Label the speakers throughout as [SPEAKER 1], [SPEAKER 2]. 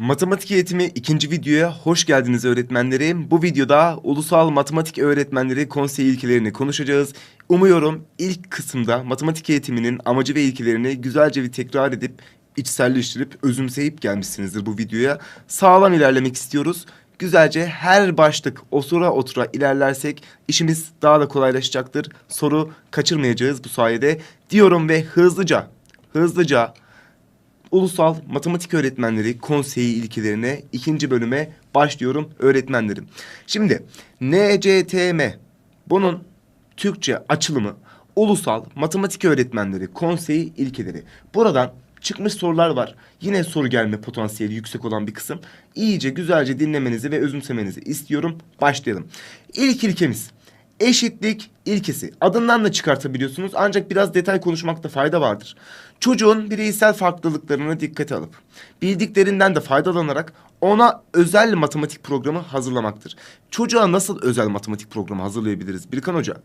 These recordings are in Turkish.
[SPEAKER 1] Matematik eğitimi ikinci videoya hoş geldiniz öğretmenlerim. Bu videoda Ulusal Matematik Öğretmenleri Konseyi ilkelerini konuşacağız. Umuyorum ilk kısımda matematik eğitiminin amacı ve ilkelerini güzelce bir tekrar edip içselleştirip özümseyip gelmişsinizdir bu videoya. Sağlam ilerlemek istiyoruz. Güzelce her başlık otura otura ilerlersek işimiz daha da kolaylaşacaktır. Soru kaçırmayacağız bu sayede diyorum ve hızlıca hızlıca Ulusal Matematik Öğretmenleri Konseyi ilkelerine ikinci bölüme başlıyorum öğretmenlerim. Şimdi NCTM bunun Türkçe açılımı Ulusal Matematik Öğretmenleri Konseyi ilkeleri. Buradan çıkmış sorular var. Yine soru gelme potansiyeli yüksek olan bir kısım. İyice güzelce dinlemenizi ve özümsemenizi istiyorum. Başlayalım. İlk ilkemiz Eşitlik ilkesi. Adından da çıkartabiliyorsunuz ancak biraz detay konuşmakta fayda vardır. Çocuğun bireysel farklılıklarını dikkate alıp bildiklerinden de faydalanarak ona özel matematik programı hazırlamaktır. Çocuğa nasıl özel matematik programı hazırlayabiliriz Birkan Hoca?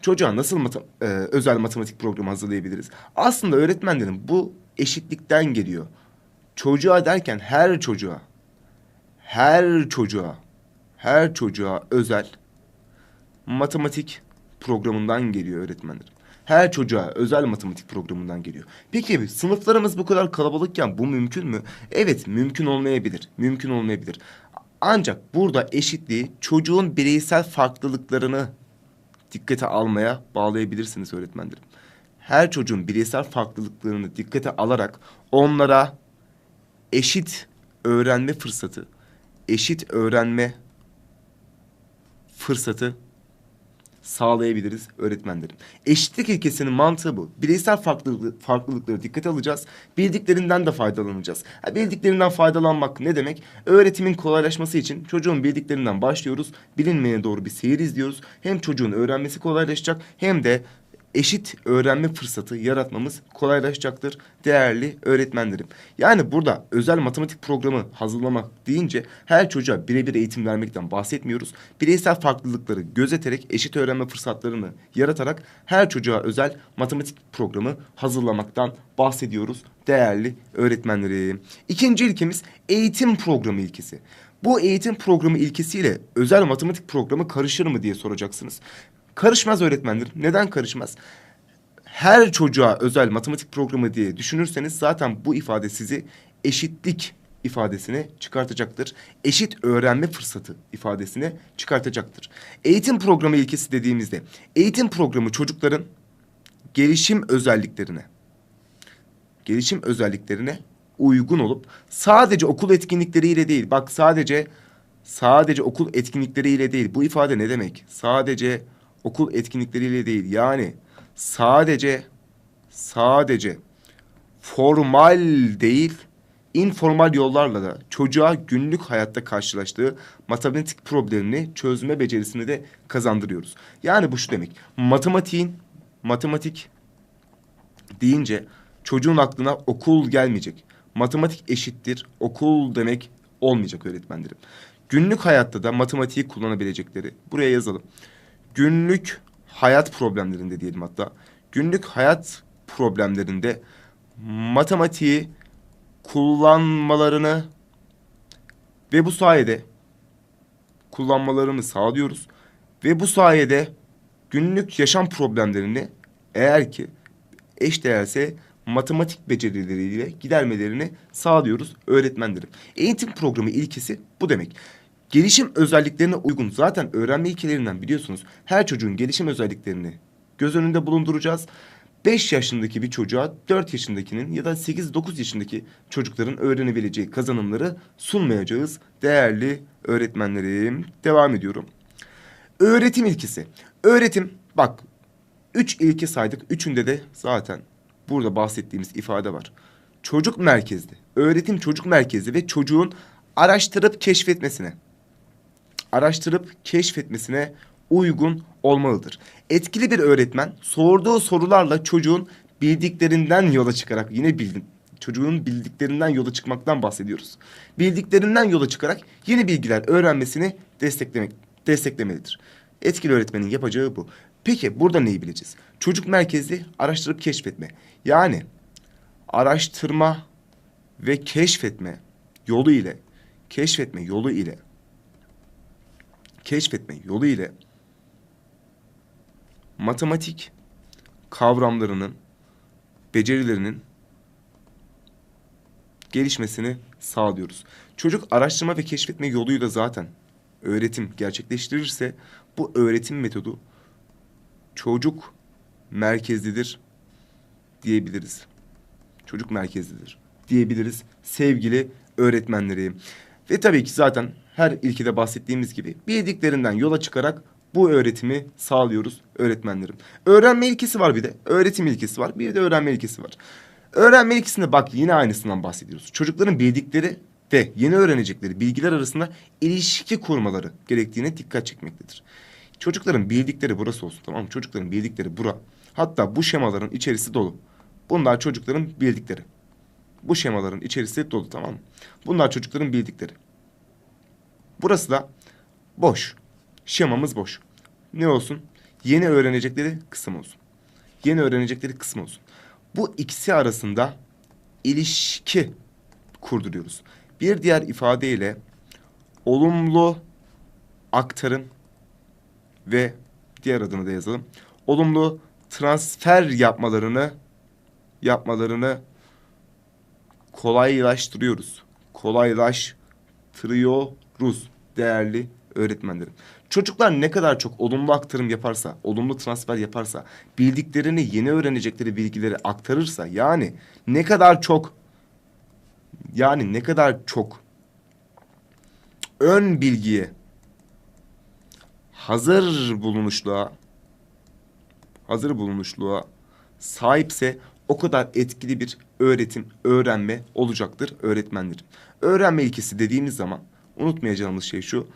[SPEAKER 1] Çocuğa nasıl mata- e, özel matematik programı hazırlayabiliriz? Aslında öğretmenlerin bu eşitlikten geliyor. Çocuğa derken her çocuğa, her çocuğa, her çocuğa özel matematik programından geliyor öğretmenlerim. Her çocuğa özel matematik programından geliyor. Peki sınıflarımız bu kadar kalabalıkken bu mümkün mü? Evet mümkün olmayabilir. Mümkün olmayabilir. Ancak burada eşitliği çocuğun bireysel farklılıklarını dikkate almaya bağlayabilirsiniz öğretmenlerim. Her çocuğun bireysel farklılıklarını dikkate alarak onlara eşit öğrenme fırsatı, eşit öğrenme fırsatı sağlayabiliriz öğretmenlerim. Eşitlik ilkesinin mantığı bu. Bireysel farklılık, farklılıkları dikkate alacağız. Bildiklerinden de faydalanacağız. Ha, bildiklerinden faydalanmak ne demek? Öğretimin kolaylaşması için çocuğun bildiklerinden başlıyoruz. Bilinmeye doğru bir seyir izliyoruz. Hem çocuğun öğrenmesi kolaylaşacak hem de eşit öğrenme fırsatı yaratmamız kolaylaşacaktır değerli öğretmenlerim. Yani burada özel matematik programı hazırlamak deyince her çocuğa birebir eğitim vermekten bahsetmiyoruz. Bireysel farklılıkları gözeterek eşit öğrenme fırsatlarını yaratarak her çocuğa özel matematik programı hazırlamaktan bahsediyoruz değerli öğretmenlerim. İkinci ilkemiz eğitim programı ilkesi. Bu eğitim programı ilkesiyle özel matematik programı karışır mı diye soracaksınız. Karışmaz öğretmenlerim. Neden karışmaz? Her çocuğa özel matematik programı diye düşünürseniz zaten bu ifade sizi eşitlik ifadesine çıkartacaktır. Eşit öğrenme fırsatı ifadesine çıkartacaktır. Eğitim programı ilkesi dediğimizde eğitim programı çocukların gelişim özelliklerine gelişim özelliklerine uygun olup sadece okul etkinlikleriyle değil bak sadece sadece okul etkinlikleriyle değil bu ifade ne demek? Sadece okul etkinlikleriyle değil yani sadece sadece formal değil informal yollarla da çocuğa günlük hayatta karşılaştığı matematik problemini çözme becerisini de kazandırıyoruz. Yani bu şu demek. Matematiğin matematik deyince çocuğun aklına okul gelmeyecek. Matematik eşittir okul demek olmayacak öğretmenlerim. Günlük hayatta da matematiği kullanabilecekleri buraya yazalım. Günlük hayat problemlerinde diyelim hatta. Günlük hayat problemlerinde matematiği kullanmalarını ve bu sayede kullanmalarını sağlıyoruz. Ve bu sayede günlük yaşam problemlerini eğer ki eşdeğerse matematik becerileriyle gidermelerini sağlıyoruz öğretmenlerim. Eğitim programı ilkesi bu demek. Gelişim özelliklerine uygun zaten öğrenme ilkelerinden biliyorsunuz her çocuğun gelişim özelliklerini göz önünde bulunduracağız. 5 yaşındaki bir çocuğa 4 yaşındakinin ya da 8-9 yaşındaki çocukların öğrenebileceği kazanımları sunmayacağız. Değerli öğretmenlerim devam ediyorum. Öğretim ilkesi. Öğretim bak üç ilke saydık. Üçünde de zaten burada bahsettiğimiz ifade var. Çocuk merkezli. Öğretim çocuk merkezli ve çocuğun araştırıp keşfetmesine araştırıp keşfetmesine uygun olmalıdır. Etkili bir öğretmen sorduğu sorularla çocuğun bildiklerinden yola çıkarak yine bildim. Çocuğun bildiklerinden yola çıkmaktan bahsediyoruz. Bildiklerinden yola çıkarak yeni bilgiler öğrenmesini desteklemek desteklemelidir. Etkili öğretmenin yapacağı bu. Peki burada neyi bileceğiz? Çocuk merkezli araştırıp keşfetme. Yani araştırma ve keşfetme yolu ile keşfetme yolu ile keşfetme yolu ile matematik kavramlarının becerilerinin gelişmesini sağlıyoruz. Çocuk araştırma ve keşfetme yoluyla zaten öğretim gerçekleştirirse bu öğretim metodu çocuk merkezlidir diyebiliriz. Çocuk merkezlidir diyebiliriz sevgili öğretmenlerim. Ve tabii ki zaten her ilkede bahsettiğimiz gibi bildiklerinden yola çıkarak bu öğretimi sağlıyoruz öğretmenlerim. Öğrenme ilkesi var bir de. Öğretim ilkesi var. Bir de öğrenme ilkesi var. Öğrenme ilkesinde bak yine aynısından bahsediyoruz. Çocukların bildikleri ve yeni öğrenecekleri bilgiler arasında ilişki kurmaları gerektiğine dikkat çekmektedir. Çocukların bildikleri burası olsun tamam mı? Çocukların bildikleri bura. Hatta bu şemaların içerisi dolu. Bunlar çocukların bildikleri. Bu şemaların içerisi dolu tamam mı? Bunlar çocukların bildikleri. Burası da boş. Şemamız boş. Ne olsun? Yeni öğrenecekleri kısım olsun. Yeni öğrenecekleri kısım olsun. Bu ikisi arasında ilişki kurduruyoruz. Bir diğer ifadeyle olumlu aktarım ve diğer adını da yazalım. Olumlu transfer yapmalarını yapmalarını kolaylaştırıyoruz. Kolaylaştırıyoruz değerli öğretmenlerim. Çocuklar ne kadar çok olumlu aktarım yaparsa, olumlu transfer yaparsa, bildiklerini, yeni öğrenecekleri bilgileri aktarırsa, yani ne kadar çok yani ne kadar çok ön bilgiye hazır bulunuşluğa hazır bulunuşluğa sahipse o kadar etkili bir öğretim, öğrenme olacaktır öğretmenlerim. Öğrenme ilkesi dediğimiz zaman unutmayacağımız şey şu.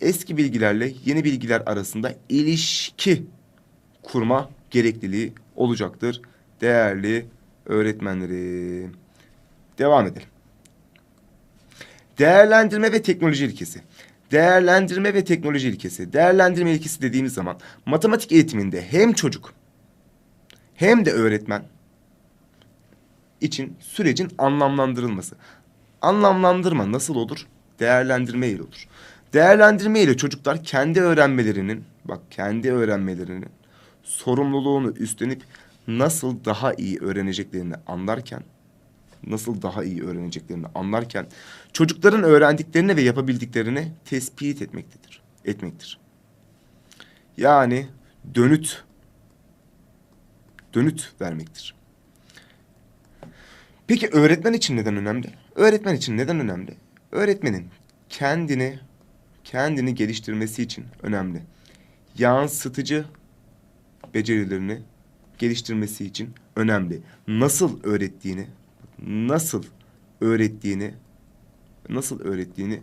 [SPEAKER 1] Eski bilgilerle yeni bilgiler arasında ilişki kurma gerekliliği olacaktır değerli öğretmenlerim. Devam edelim. Değerlendirme ve teknoloji ilkesi. Değerlendirme ve teknoloji ilkesi. Değerlendirme ilkesi dediğimiz zaman matematik eğitiminde hem çocuk hem de öğretmen için sürecin anlamlandırılması. Anlamlandırma nasıl olur? Değerlendirme ile olur. Değerlendirme ile çocuklar kendi öğrenmelerinin, bak kendi öğrenmelerinin sorumluluğunu üstlenip nasıl daha iyi öğreneceklerini anlarken, nasıl daha iyi öğreneceklerini anlarken çocukların öğrendiklerini ve yapabildiklerini tespit etmektedir. Etmektir. Yani dönüt dönüt vermektir. Peki öğretmen için neden önemli? Öğretmen için neden önemli? Öğretmenin kendini kendini geliştirmesi için önemli. Yansıtıcı becerilerini geliştirmesi için önemli. Nasıl öğrettiğini, nasıl öğrettiğini, nasıl öğrettiğini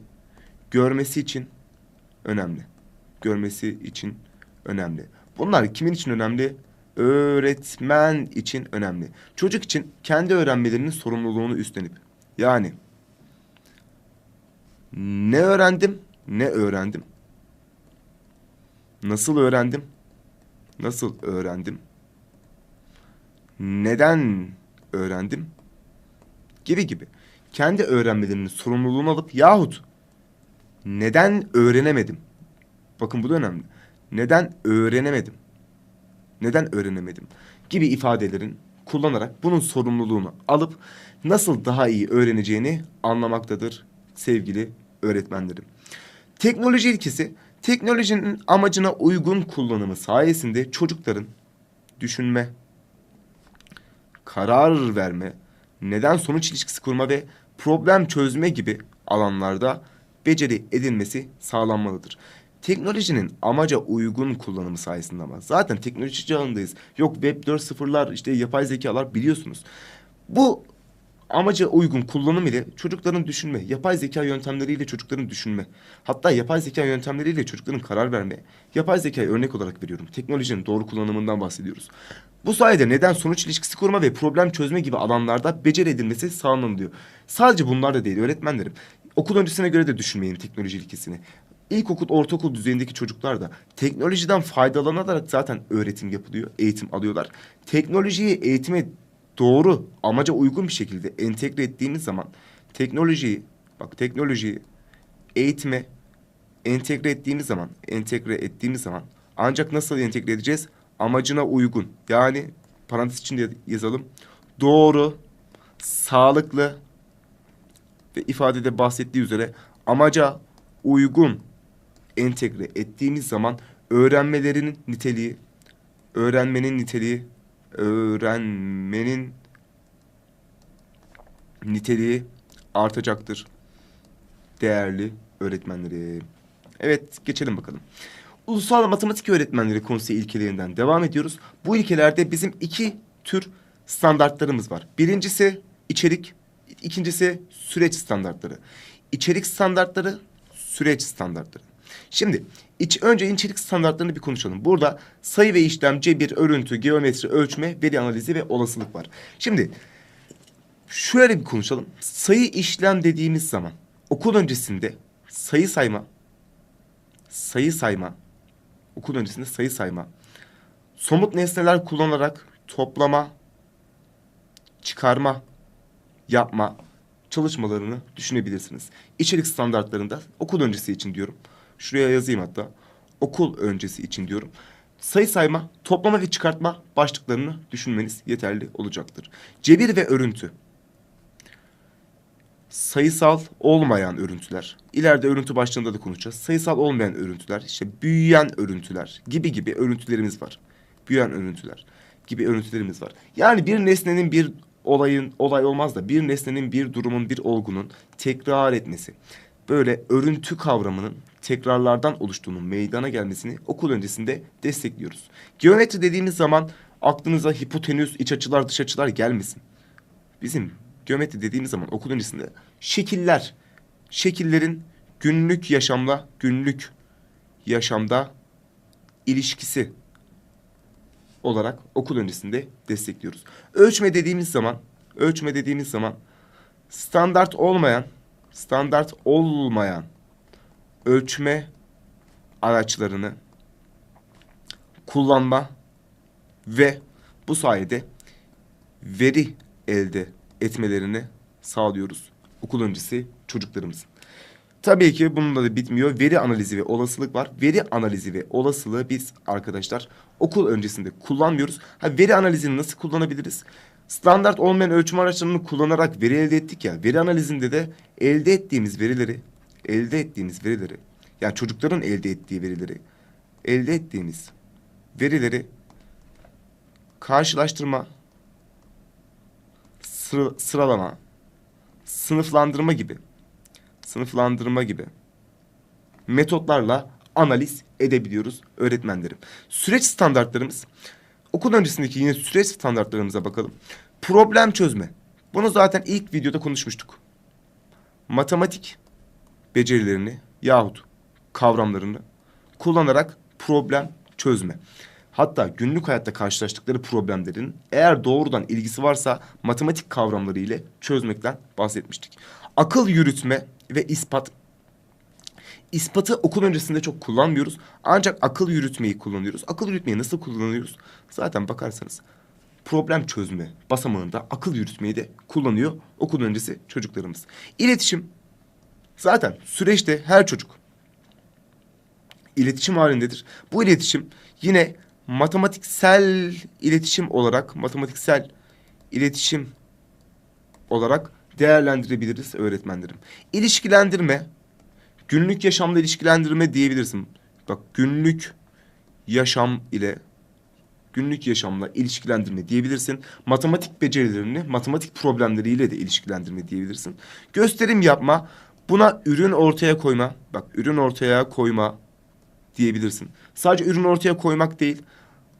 [SPEAKER 1] görmesi için önemli. Görmesi için önemli. Bunlar kimin için önemli? Öğretmen için önemli. Çocuk için kendi öğrenmelerinin sorumluluğunu üstlenip yani ne öğrendim, ne öğrendim? Nasıl öğrendim? Nasıl öğrendim? Neden öğrendim? Gibi gibi. Kendi öğrenmelerinin sorumluluğunu alıp yahut neden öğrenemedim? Bakın bu da önemli. Neden öğrenemedim? Neden öğrenemedim? Gibi ifadelerin kullanarak bunun sorumluluğunu alıp nasıl daha iyi öğreneceğini anlamaktadır sevgili öğretmenlerim. Teknoloji ilkesi teknolojinin amacına uygun kullanımı sayesinde çocukların düşünme, karar verme, neden sonuç ilişkisi kurma ve problem çözme gibi alanlarda beceri edinmesi sağlanmalıdır. Teknolojinin amaca uygun kullanımı sayesinde ama zaten teknoloji çağındayız. Yok web 4.0'lar işte yapay zekalar biliyorsunuz. Bu amaca uygun kullanım ile çocukların düşünme, yapay zeka yöntemleriyle çocukların düşünme, hatta yapay zeka yöntemleriyle çocukların karar verme, yapay zekayı örnek olarak veriyorum. Teknolojinin doğru kullanımından bahsediyoruz. Bu sayede neden sonuç ilişkisi kurma ve problem çözme gibi alanlarda beceri edilmesi sağlanılıyor. Sadece bunlar da değil öğretmenlerim. Okul öncesine göre de düşünmeyin teknoloji ilkesini. İlkokul, ortaokul düzeyindeki çocuklar da teknolojiden faydalanarak zaten öğretim yapılıyor, eğitim alıyorlar. Teknolojiyi eğitime doğru, amaca uygun bir şekilde entegre ettiğimiz zaman teknolojiyi bak teknolojiyi eğitime entegre ettiğimiz zaman, entegre ettiğimiz zaman ancak nasıl entegre edeceğiz? Amacına uygun. Yani parantez içinde yazalım. Doğru, sağlıklı ve ifadede bahsettiği üzere amaca uygun entegre ettiğimiz zaman öğrenmelerinin niteliği, öğrenmenin niteliği, öğrenmenin niteliği artacaktır. Değerli öğretmenlerim. Evet geçelim bakalım. Ulusal Matematik Öğretmenleri Konseyi ilkelerinden devam ediyoruz. Bu ilkelerde bizim iki tür standartlarımız var. Birincisi içerik, ikincisi süreç standartları. İçerik standartları, süreç standartları. Şimdi iç, önce içerik standartlarını bir konuşalım. Burada sayı ve işlem, cebir, örüntü, geometri, ölçme, veri analizi ve olasılık var. Şimdi şöyle bir konuşalım. Sayı işlem dediğimiz zaman okul öncesinde sayı sayma, sayı sayma, okul öncesinde sayı sayma, somut nesneler kullanarak toplama, çıkarma, yapma çalışmalarını düşünebilirsiniz. İçerik standartlarında okul öncesi için diyorum. Şuraya yazayım hatta. Okul öncesi için diyorum. Sayı sayma, toplama ve çıkartma başlıklarını düşünmeniz yeterli olacaktır. Cebir ve örüntü. Sayısal olmayan örüntüler. İleride örüntü başlığında da konuşacağız. Sayısal olmayan örüntüler, işte büyüyen örüntüler gibi gibi örüntülerimiz var. Büyüyen örüntüler gibi örüntülerimiz var. Yani bir nesnenin bir olayın olay olmaz da bir nesnenin bir durumun bir olgunun tekrar etmesi. Böyle örüntü kavramının tekrarlardan oluştuğunun meydana gelmesini okul öncesinde destekliyoruz. Geometri dediğimiz zaman aklınıza hipotenüs, iç açılar, dış açılar gelmesin. Bizim geometri dediğimiz zaman okul öncesinde şekiller, şekillerin günlük yaşamla günlük yaşamda ilişkisi olarak okul öncesinde destekliyoruz. Ölçme dediğimiz zaman, ölçme dediğimiz zaman standart olmayan, standart olmayan ölçme araçlarını kullanma ve bu sayede veri elde etmelerini sağlıyoruz okul öncesi çocuklarımızın. Tabii ki bununla da bitmiyor. Veri analizi ve olasılık var. Veri analizi ve olasılığı biz arkadaşlar okul öncesinde kullanmıyoruz. Ha, veri analizini nasıl kullanabiliriz? Standart olmayan ölçüm araçlarını kullanarak veri elde ettik ya. Veri analizinde de elde ettiğimiz verileri, elde ettiğimiz verileri, yani çocukların elde ettiği verileri, elde ettiğimiz verileri karşılaştırma, sıra- sıralama, sınıflandırma gibi sınıflandırma gibi metotlarla analiz edebiliyoruz öğretmenlerim. Süreç standartlarımız okul öncesindeki yine süreç standartlarımıza bakalım. Problem çözme. Bunu zaten ilk videoda konuşmuştuk. Matematik becerilerini yahut kavramlarını kullanarak problem çözme. Hatta günlük hayatta karşılaştıkları problemlerin eğer doğrudan ilgisi varsa matematik kavramları ile çözmekten bahsetmiştik. Akıl yürütme ve ispat. İspatı okul öncesinde çok kullanmıyoruz. Ancak akıl yürütmeyi kullanıyoruz. Akıl yürütmeyi nasıl kullanıyoruz? Zaten bakarsanız problem çözme basamağında akıl yürütmeyi de kullanıyor okul öncesi çocuklarımız. İletişim zaten süreçte her çocuk iletişim halindedir. Bu iletişim yine matematiksel iletişim olarak matematiksel iletişim olarak değerlendirebiliriz öğretmenlerim. İlişkilendirme, günlük yaşamda ilişkilendirme diyebilirsin. Bak günlük yaşam ile günlük yaşamla ilişkilendirme diyebilirsin. Matematik becerilerini matematik problemleriyle de ilişkilendirme diyebilirsin. Gösterim yapma, buna ürün ortaya koyma. Bak ürün ortaya koyma diyebilirsin. Sadece ürün ortaya koymak değil,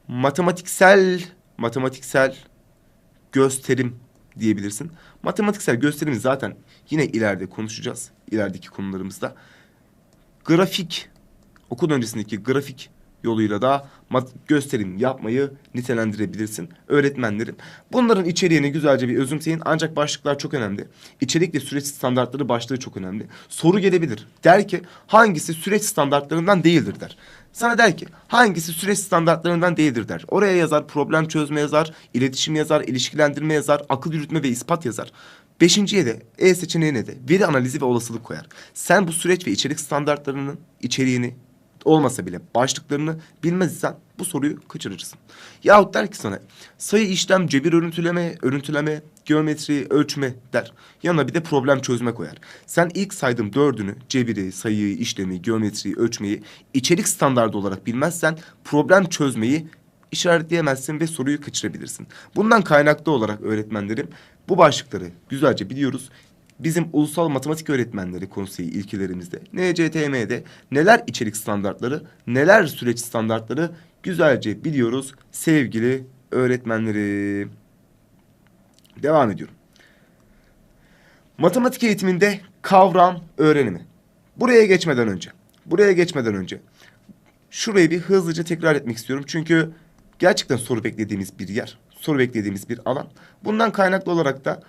[SPEAKER 1] matematiksel matematiksel gösterim diyebilirsin. Matematiksel gösterimi zaten yine ileride konuşacağız. İlerideki konularımızda. Grafik, okul öncesindeki grafik yoluyla da gösterim yapmayı nitelendirebilirsin öğretmenlerim. Bunların içeriğini güzelce bir özümseyin ancak başlıklar çok önemli. İçerik süreç standartları başlığı çok önemli. Soru gelebilir. Der ki hangisi süreç standartlarından değildir der. Sana der ki hangisi süreç standartlarından değildir der. Oraya yazar problem çözme yazar, iletişim yazar, ilişkilendirme yazar, akıl yürütme ve ispat yazar. Beşinciye de E seçeneğine de veri analizi ve olasılık koyar. Sen bu süreç ve içerik standartlarının içeriğini olmasa bile başlıklarını bilmezsen bu soruyu kaçırırsın. Yahut der ki sana sayı işlem, cebir örüntüleme, örüntüleme, geometri, ölçme der. Yanına bir de problem çözme koyar. Sen ilk saydığım dördünü cebiri, sayıyı, işlemi, geometriyi, ölçmeyi içerik standardı olarak bilmezsen problem çözmeyi işaretleyemezsin ve soruyu kaçırabilirsin. Bundan kaynaklı olarak öğretmenlerim bu başlıkları güzelce biliyoruz. Bizim Ulusal Matematik Öğretmenleri Konseyi ilkelerimizde, NCTM'de neler içerik standartları, neler süreç standartları güzelce biliyoruz sevgili öğretmenlerim. Devam ediyorum. Matematik eğitiminde kavram öğrenimi. Buraya geçmeden önce, buraya geçmeden önce şurayı bir hızlıca tekrar etmek istiyorum. Çünkü gerçekten soru beklediğimiz bir yer, soru beklediğimiz bir alan. Bundan kaynaklı olarak da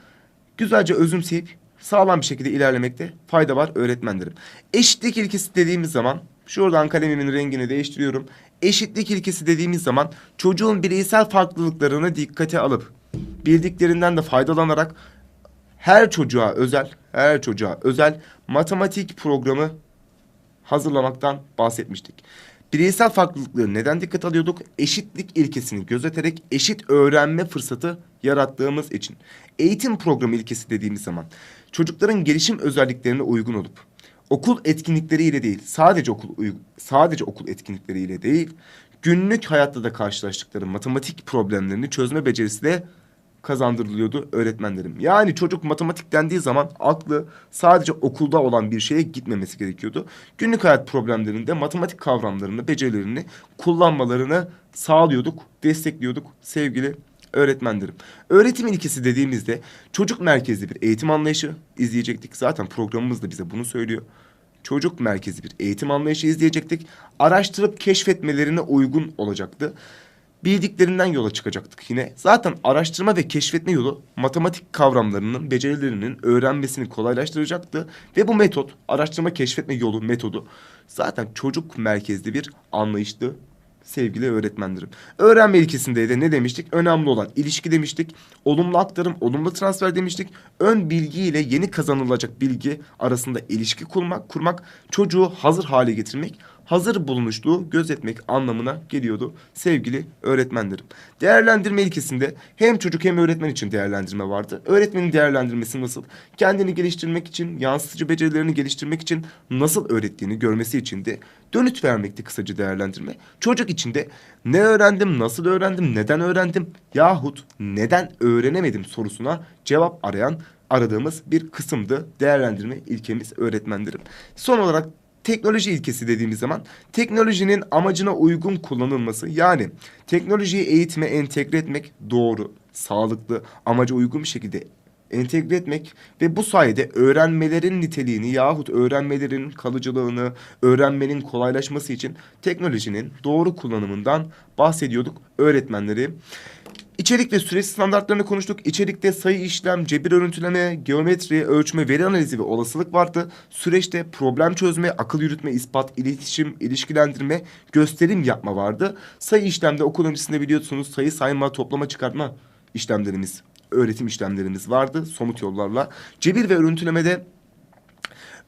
[SPEAKER 1] güzelce özümseyip sağlam bir şekilde ilerlemekte fayda var öğretmenlerim. Eşitlik ilkesi dediğimiz zaman şuradan kalemimin rengini değiştiriyorum. Eşitlik ilkesi dediğimiz zaman çocuğun bireysel farklılıklarını dikkate alıp bildiklerinden de faydalanarak her çocuğa özel, her çocuğa özel matematik programı hazırlamaktan bahsetmiştik. Bireysel farklılıkları neden dikkat alıyorduk? Eşitlik ilkesini gözeterek eşit öğrenme fırsatı yarattığımız için. Eğitim programı ilkesi dediğimiz zaman çocukların gelişim özelliklerine uygun olup okul etkinlikleriyle değil, sadece okul sadece okul etkinlikleriyle değil, günlük hayatta da karşılaştıkları matematik problemlerini çözme becerisi de kazandırılıyordu öğretmenlerim. Yani çocuk matematik dendiği zaman aklı sadece okulda olan bir şeye gitmemesi gerekiyordu. Günlük hayat problemlerinde matematik kavramlarını, becerilerini kullanmalarını sağlıyorduk, destekliyorduk sevgili öğretmenlerim. Öğretim ilkesi dediğimizde çocuk merkezli bir eğitim anlayışı izleyecektik. Zaten programımız da bize bunu söylüyor. Çocuk merkezli bir eğitim anlayışı izleyecektik. Araştırıp keşfetmelerine uygun olacaktı bildiklerinden yola çıkacaktık yine. Zaten araştırma ve keşfetme yolu matematik kavramlarının, becerilerinin öğrenmesini kolaylaştıracaktı. Ve bu metot, araştırma keşfetme yolu metodu zaten çocuk merkezli bir anlayıştı sevgili öğretmenlerim. Öğrenme ilkesinde de ne demiştik? Önemli olan ilişki demiştik. Olumlu aktarım, olumlu transfer demiştik. Ön bilgi ile yeni kazanılacak bilgi arasında ilişki kurmak, kurmak çocuğu hazır hale getirmek, hazır bulunuşluğu gözetmek anlamına geliyordu sevgili öğretmenlerim. Değerlendirme ilkesinde hem çocuk hem öğretmen için değerlendirme vardı. Öğretmenin değerlendirmesi nasıl? Kendini geliştirmek için, yansıtıcı becerilerini geliştirmek için nasıl öğrettiğini görmesi için de dönüt vermekti kısaca değerlendirme. Çocuk için de ne öğrendim, nasıl öğrendim, neden öğrendim yahut neden öğrenemedim sorusuna cevap arayan aradığımız bir kısımdı değerlendirme ilkemiz öğretmenlerim. Son olarak teknoloji ilkesi dediğimiz zaman teknolojinin amacına uygun kullanılması yani teknolojiyi eğitime entegre etmek doğru, sağlıklı, amaca uygun bir şekilde entegre etmek ve bu sayede öğrenmelerin niteliğini yahut öğrenmelerin kalıcılığını, öğrenmenin kolaylaşması için teknolojinin doğru kullanımından bahsediyorduk öğretmenleri. İçerik ve süreç standartlarını konuştuk. İçerikte sayı işlem, cebir örüntüleme, geometri, ölçme, veri analizi ve olasılık vardı. Süreçte problem çözme, akıl yürütme, ispat, iletişim, ilişkilendirme, gösterim yapma vardı. Sayı işlemde okul öncesinde biliyorsunuz sayı sayma, toplama, çıkartma işlemlerimiz, öğretim işlemlerimiz vardı somut yollarla. Cebir ve örüntülemede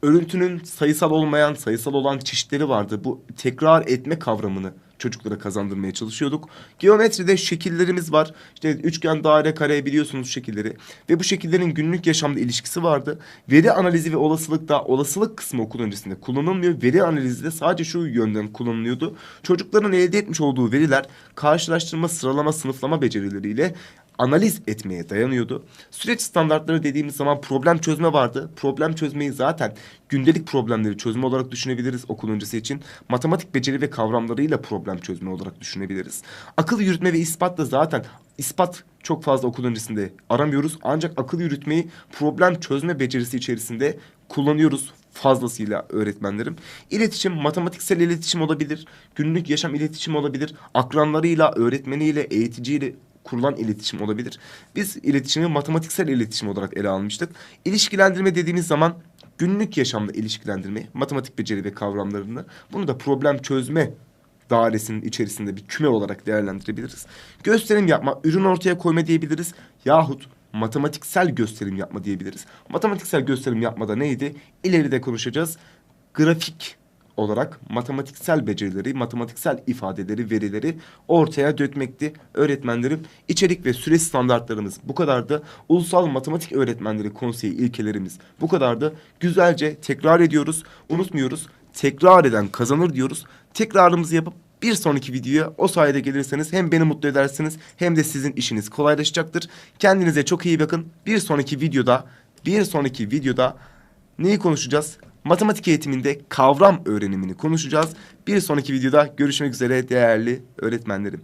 [SPEAKER 1] örüntünün sayısal olmayan, sayısal olan çeşitleri vardı. Bu tekrar etme kavramını çocuklara kazandırmaya çalışıyorduk. Geometride şekillerimiz var. İşte üçgen, daire, kare biliyorsunuz şekilleri. Ve bu şekillerin günlük yaşamda ilişkisi vardı. Veri analizi ve olasılıkta olasılık kısmı okul öncesinde kullanılmıyor. Veri analizi de sadece şu yönden kullanılıyordu. Çocukların elde etmiş olduğu veriler karşılaştırma, sıralama, sınıflama becerileriyle analiz etmeye dayanıyordu. Süreç standartları dediğimiz zaman problem çözme vardı. Problem çözmeyi zaten gündelik problemleri çözme olarak düşünebiliriz okul öncesi için. Matematik beceri ve kavramlarıyla problem çözme olarak düşünebiliriz. Akıl yürütme ve ispat da zaten ispat çok fazla okul öncesinde aramıyoruz. Ancak akıl yürütmeyi problem çözme becerisi içerisinde kullanıyoruz fazlasıyla öğretmenlerim. İletişim, matematiksel iletişim olabilir, günlük yaşam iletişim olabilir, akranlarıyla, öğretmeniyle, eğiticiyle kurulan iletişim olabilir. Biz iletişimi matematiksel iletişim olarak ele almıştık. İlişkilendirme dediğimiz zaman günlük yaşamda ilişkilendirme, matematik beceri ve kavramlarını bunu da problem çözme dairesinin içerisinde bir küme olarak değerlendirebiliriz. Gösterim yapma, ürün ortaya koyma diyebiliriz. Yahut matematiksel gösterim yapma diyebiliriz. Matematiksel gösterim yapmada neydi? İleride konuşacağız. Grafik olarak matematiksel becerileri, matematiksel ifadeleri, verileri ortaya dökmekti öğretmenlerim. İçerik ve süre standartlarımız bu kadardı. Ulusal Matematik Öğretmenleri Konseyi ilkelerimiz bu kadardı. Güzelce tekrar ediyoruz, unutmuyoruz. Tekrar eden kazanır diyoruz. Tekrarımızı yapıp bir sonraki videoya o sayede gelirseniz hem beni mutlu edersiniz hem de sizin işiniz kolaylaşacaktır. Kendinize çok iyi bakın. Bir sonraki videoda, bir sonraki videoda neyi konuşacağız? Matematik eğitiminde kavram öğrenimini konuşacağız. Bir sonraki videoda görüşmek üzere değerli öğretmenlerim.